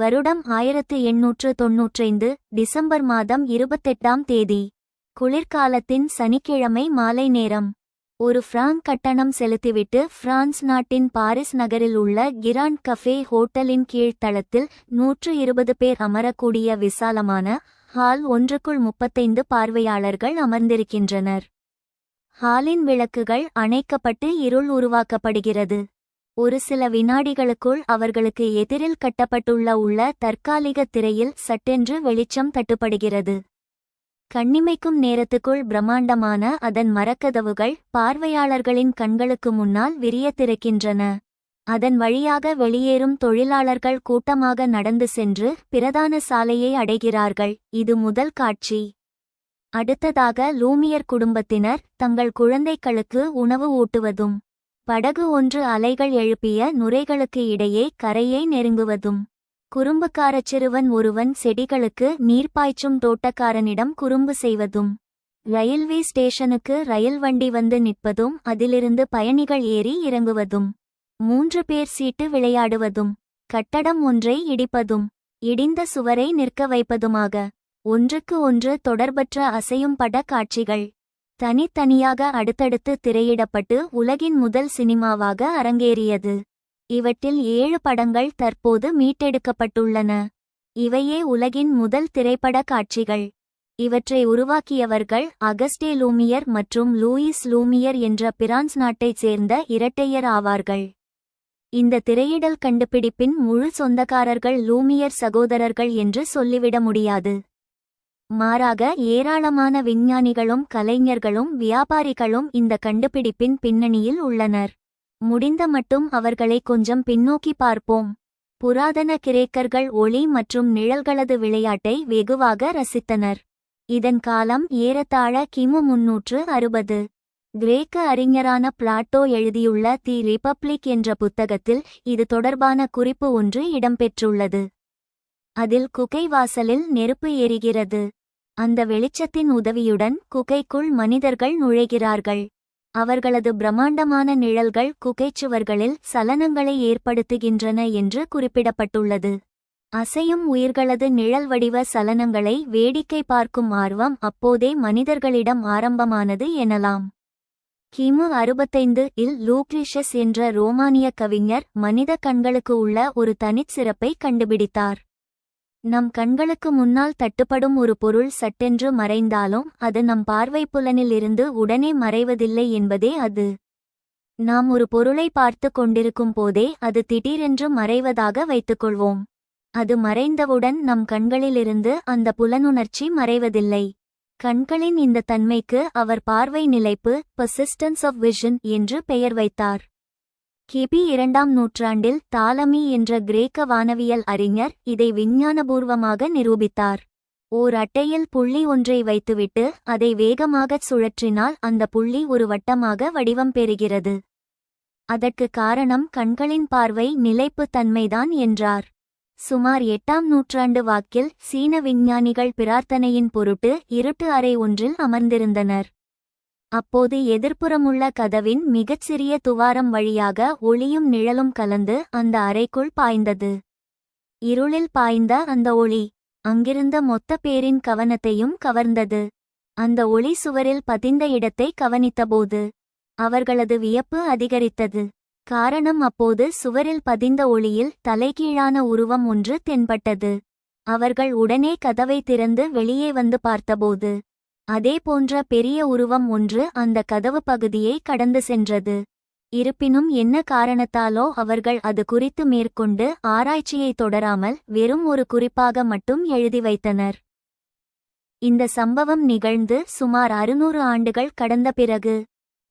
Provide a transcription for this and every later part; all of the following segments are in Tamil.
வருடம் ஆயிரத்து எண்ணூற்று தொன்னூற்றைந்து டிசம்பர் மாதம் இருபத்தெட்டாம் தேதி குளிர்காலத்தின் சனிக்கிழமை மாலை நேரம். ஒரு ஃப்ராங்க் கட்டணம் செலுத்திவிட்டு பிரான்ஸ் நாட்டின் பாரிஸ் நகரில் உள்ள கிராண்ட் கஃபே ஹோட்டலின் கீழ்த்தளத்தில் நூற்று இருபது பேர் அமரக்கூடிய விசாலமான ஹால் ஒன்றுக்குள் முப்பத்தைந்து பார்வையாளர்கள் அமர்ந்திருக்கின்றனர். ஹாலின் விளக்குகள் அணைக்கப்பட்டு இருள் உருவாக்கப்படுகிறது. ஒரு சில வினாடிகளுக்குள் அவர்களுக்கு எதிரில் கட்டப்பட்டுள்ள உள்ள தற்காலிக திரையில் சட்டென்று வெளிச்சம் தட்டுப்படுகிறது. கண்ணிமைக்கும் நேரத்துக்குள் பிரம்மாண்டமான அதன் மரக்கதவுகள் பார்வையாளர்களின் கண்களுக்கு முன்னால் விரிய திறக்கின்றன அதன் வழியாக வெளியேறும் தொழிலாளர்கள் கூட்டமாக நடந்து சென்று பிரதான சாலையை அடைகிறார்கள். இது முதல் காட்சி. அடுத்ததாக லூமியர் குடும்பத்தினர் தங்கள் குழந்தைகளுக்கு உணவு ஊட்டுவதும். படகு ஒன்று அலைகள் எழுப்பிய நுரைகளுக்கு இடையே கரையை நெருங்குவதும் குறும்புக்காரச் சிறுவன் ஒருவன் செடிகளுக்கு நீர்ப்பாய்ச்சும் தோட்டக்காரனிடம் குறும்பு செய்வதும் ரயில்வே ஸ்டேஷனுக்கு ரயில் வண்டி வந்து நிற்பதும் அதிலிருந்து பயணிகள் ஏறி இறங்குவதும் மூன்று பேர் சீட்டு விளையாடுவதும் கட்டடம் ஒன்றை இடிப்பதும் இடிந்த சுவரை நிற்க வைப்பதுமாக ஒன்றுக்கு ஒன்று தொடர்பற்ற அசையும் பட காட்சிகள். தனித்தனியாக அடுத்தடுத்து திரையிடப்பட்டு உலகின் முதல் சினிமாவாக அரங்கேறியது. இவற்றில் ஏழு படங்கள் தற்போது மீட்டெடுக்கப்பட்டுள்ளன. இவையே உலகின் முதல் திரைப்பட காட்சிகள். இவற்றை உருவாக்கியவர்கள் அகஸ்டே லூமியர் மற்றும் லூயிஸ் லூமியர் என்ற பிரான்ஸ் நாட்டைச் சேர்ந்த இரட்டையர் ஆவார்கள். இந்த திரையிடல் கண்டுபிடிப்பின் முழு சொந்தக்காரர்கள் லூமியர் சகோதரர்கள் என்று சொல்லிவிட முடியாது. மாறாக ஏராளமான விஞ்ஞானிகளும் கலைஞர்களும் வியாபாரிகளும் இந்த கண்டுபிடிப்பின் பின்னணியில் உள்ளனர். முடிந்த மட்டும் அவர்களை கொஞ்சம் பின்னோக்கி பார்ப்போம். புராதன கிரேக்கர்கள் ஒளி மற்றும் நிழல்களது விளையாட்டை வெகுவாக ரசித்தனர். இதன் காலம் ஏறத்தாழ கிமு முன்னூற்று அறுபது. கிரேக்க அறிஞரான பிளாட்டோ எழுதியுள்ள தி ரிபப்ளிக் என்ற புத்தகத்தில் இது தொடர்பான குறிப்பு ஒன்று இடம்பெற்றுள்ளது. அதில் குகை வாசலில் நெருப்பு எரிகிறது. அந்த வெளிச்சத்தின் உதவியுடன் குகைக்குள் மனிதர்கள் நுழைகிறார்கள். அவர்களது பிரம்மாண்டமான நிழல்கள் குகைச்சுவர்களில் சலனங்களை ஏற்படுத்துகின்றன என்று குறிப்பிடப்பட்டுள்ளது. அசையும் உயிர்களது நிழல் வடிவ சலனங்களை வேடிக்கை பார்க்கும் ஆர்வம் அப்போதே மனிதர்களிடம் ஆரம்பமானது எனலாம். கிமு அறுபத்தைந்து இல் லூக்ரிஷஸ் என்ற ரோமானிய கவிஞர் மனித கண்களுக்கு உள்ள ஒரு தனிச்சிறப்பை கண்டுபிடித்தார். நம் கண்களுக்கு முன்னால் தட்டுப்படும் ஒரு பொருள் சட்டென்று மறைந்தாலும் அது நம் பார்வை புலனிலிருந்து உடனே மறைவதில்லை என்பதே அது. நாம் ஒரு பொருளை பார்த்து கொண்டிருக்கும் போதே அது திடீரென்று மறைவதாக வைத்துக்கொள்வோம். அது மறைந்தவுடன் நம் கண்களிலிருந்து அந்த புலனுணர்ச்சி மறைவதில்லை. கண்களின் இந்த தன்மைக்கு அவர் பார்வை நிலைப்பு பர்சிஸ்டன்ஸ் ஆஃப் விஷன் என்று பெயர் வைத்தார். கிபி இரண்டாம் நூற்றாண்டில் தாலமி என்ற கிரேக்க வானவியல் அறிஞர் இதை விஞ்ஞானபூர்வமாக நிரூபித்தார். ஓர் அட்டையில் புள்ளி ஒன்றை வைத்துவிட்டு அதை வேகமாகச் சுழற்றினால் அந்த புள்ளி ஒரு வட்டமாக வடிவம் பெறுகிறது. அதற்கு காரணம் கண்களின் பார்வை நிலைப்பு தன்மைதான் என்றார். சுமார் எட்டாம் நூற்றாண்டு வாக்கில் சீன விஞ்ஞானிகள் பிரார்த்தனையின் பொருட்டு இருட்டு அறை ஒன்றில் அமர்ந்திருந்தனர். அப்போது எதிர்ப்புறமுள்ள கதவின் மிகச்சிறிய துவாரம் வழியாக ஒளியும் நிழலும் கலந்து அந்த அறைக்குள் பாய்ந்தது. இருளில் பாய்ந்த அந்த ஒளி அங்கிருந்த மொத்த பேரின் கவனத்தையும் கவர்ந்தது. அந்த ஒளி சுவரில் பதிந்த இடத்தை கவனித்தபோது அவர்களது வியப்பு அதிகரித்தது. காரணம் அப்போது சுவரில் பதிந்த ஒளியில் தலைகீழான உருவம் ஒன்று தென்பட்டது. அவர்கள் உடனே கதவை திறந்து வெளியே வந்து பார்த்தபோது அதே போன்ற பெரிய உருவம் ஒன்று அந்த கதவு பகுதியை கடந்து சென்றது. இருப்பினும் என்ன காரணத்தாலோ அவர்கள் அது குறித்து மேற்கொண்டு ஆராய்ச்சியை தொடராமல் வெறும் ஒரு குறிப்பாக மட்டும் எழுதி வைத்தனர். இந்த சம்பவம் நிகழ்ந்து சுமார் அறுநூறு ஆண்டுகள் கடந்த பிறகு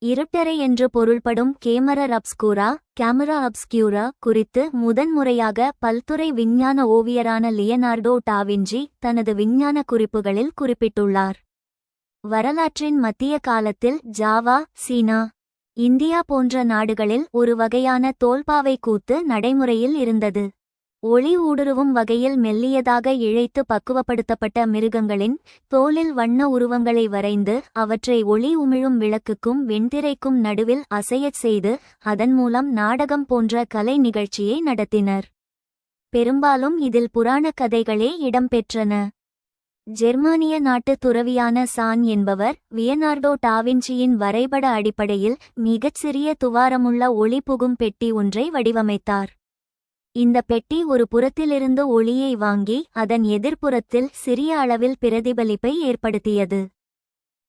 இருட்டறை என்று பொருள்படும் கேமரர் அப்ஸ்கூரா கேமரா அப்ஸ்கியூரா குறித்து முதன்முறையாக பல்துறை விஞ்ஞான ஓவியரான லியனார்டோ டாவின்ஜி தனது விஞ்ஞான குறிப்புகளில் குறிப்பிட்டுள்ளார். வரலாற்றின் மத்திய காலத்தில் ஜாவா சீனா இந்தியா போன்ற நாடுகளில் ஒரு வகையான தோல்பாவை கூத்து நடைமுறையில் இருந்தது. ஒளி ஊடுருவும் வகையில் மெல்லியதாக இழைத்து பக்குவப்படுத்தப்பட்ட மிருகங்களின் தோலில் வண்ண உருவங்களை வரைந்து அவற்றை ஒளி உமிழும் விளக்குக்கும் வெண்திரைக்கும் நடுவில் அசையச் செய்து அதன் மூலம் நாடகம் போன்ற கலை நிகழ்ச்சியை நடத்தினர். பெரும்பாலும் இதில் புராணக் கதைகளே இடம்பெற்றன. ஜெர்மானிய நாட்டு துறவியான சான் என்பவர் வியனார்டோ டாவின்சியின் வரைபட அடிப்படையில் மிகச் சிறிய துவாரமுள்ள ஒளி புகும் பெட்டி ஒன்றை வடிவமைத்தார். இந்த பெட்டி ஒரு புறத்திலிருந்து ஒளியை வாங்கி அதன் எதிர்ப்புறத்தில் சிறிய அளவில் பிரதிபலிப்பை ஏற்படுத்தியது.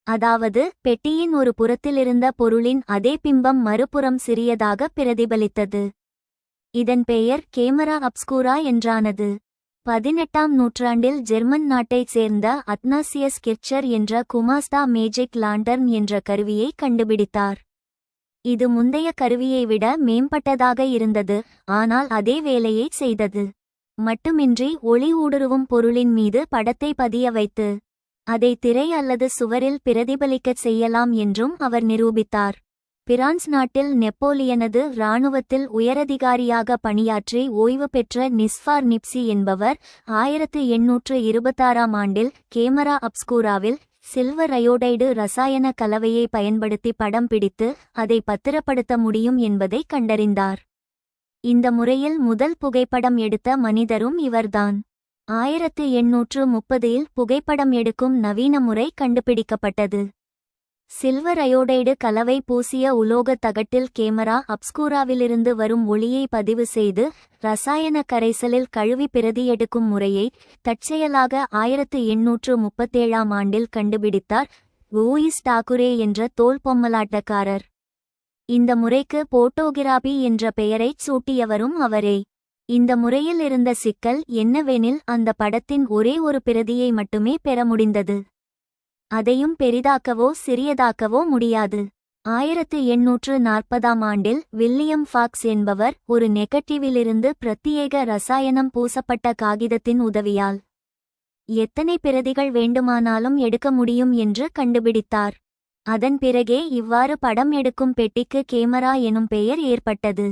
அதாவது பெட்டியின் ஒரு புறத்திலிருந்த பொருளின் அதே பிம்பம் மறுபுறம் சிறியதாக பிரதிபலித்தது. இதன் பெயர் கேமரா அப்ஸ்கூரா என்றானது. பதினெட்டாம் நூற்றாண்டில் ஜெர்மன் நாட்டைச் சேர்ந்த அத்னாசியஸ் கிர்ச்சர் என்ற குமாஸ்தா மேஜிக் லாண்டர்ன் என்ற கருவியை கண்டுபிடித்தார். இது முந்தைய கருவியை விட மேம்பட்டதாக இருந்தது ஆனால் அதே வேலையை செய்தது. மட்டுமின்றி ஒளி ஊடுருவும் பொருளின் மீது படத்தை பதிய வைத்து அதை திரை அல்லது சுவரில் பிரதிபலிக்கச் செய்யலாம் என்றும் அவர் நிரூபித்தார். பிரான்ஸ் நாட்டில் நெப்போலியனது இராணுவத்தில் உயரதிகாரியாக பணியாற்றி ஓய்வு பெற்ற நிஸ்ஃபார் நிப்சி என்பவர் ஆயிரத்து எண்ணூற்று இருபத்தாறாம் ஆண்டில் கேமரா அப்ஸ்கூராவில் சில்வர் அயோடைடு ரசாயன கலவையை பயன்படுத்தி படம் பிடித்து அதை பத்திரப்படுத்த முடியும் என்பதை கண்டறிந்தார். இந்த முறையில் முதல் புகைப்படம் எடுத்த மனிதரும் இவர்தான். ஆயிரத்து எண்ணூற்று முப்பதில் புகைப்படம் எடுக்கும் நவீன முறை கண்டுபிடிக்கப்பட்டது. சில்வர் அயோடைடு கலவை பூசிய உலோகத் தகட்டில் கேமரா அப்ஸ்கூராவிலிருந்து வரும் ஒளியை பதிவு செய்து ரசாயன கரைசலில் கழுவி பிரதி எடுக்கும் முறையை தற்செயலாக ஆயிரத்து எண்ணூற்று முப்பத்தேழாம் ஆண்டில் கண்டுபிடித்தார் லூயிஸ் டாக்குரே என்ற தோல் பொம்மலாட்டக்காரர். இந்த முறைக்கு போட்டோகிராபி என்ற பெயரைச் சூட்டியவரும் அவரே. இந்த முறையில் இருந்த சிக்கல் என்னவெனில் அந்த படத்தின் ஒரே ஒரு பிரதியை மட்டுமே பெற முடிந்தது. அதையும் பெரிதாக்கவோ சிறியதாக்கவோ முடியாது. ஆயிரத்து எண்ணூற்று நாற்பதாம் ஆண்டில் வில்லியம் ஃபாக்ஸ் என்பவர் ஒரு நெகட்டிவிலிருந்து பிரத்யேக ரசாயனம் பூசப்பட்ட காகிதத்தின் உதவியால் எத்தனை பிரதிகள் வேண்டுமானாலும் எடுக்க முடியும் என்று கண்டுபிடித்தார். அதன் பிறகே இவ்வாறு படம் எடுக்கும் பெட்டிக்கு கேமரா எனும் பெயர் ஏற்பட்டது.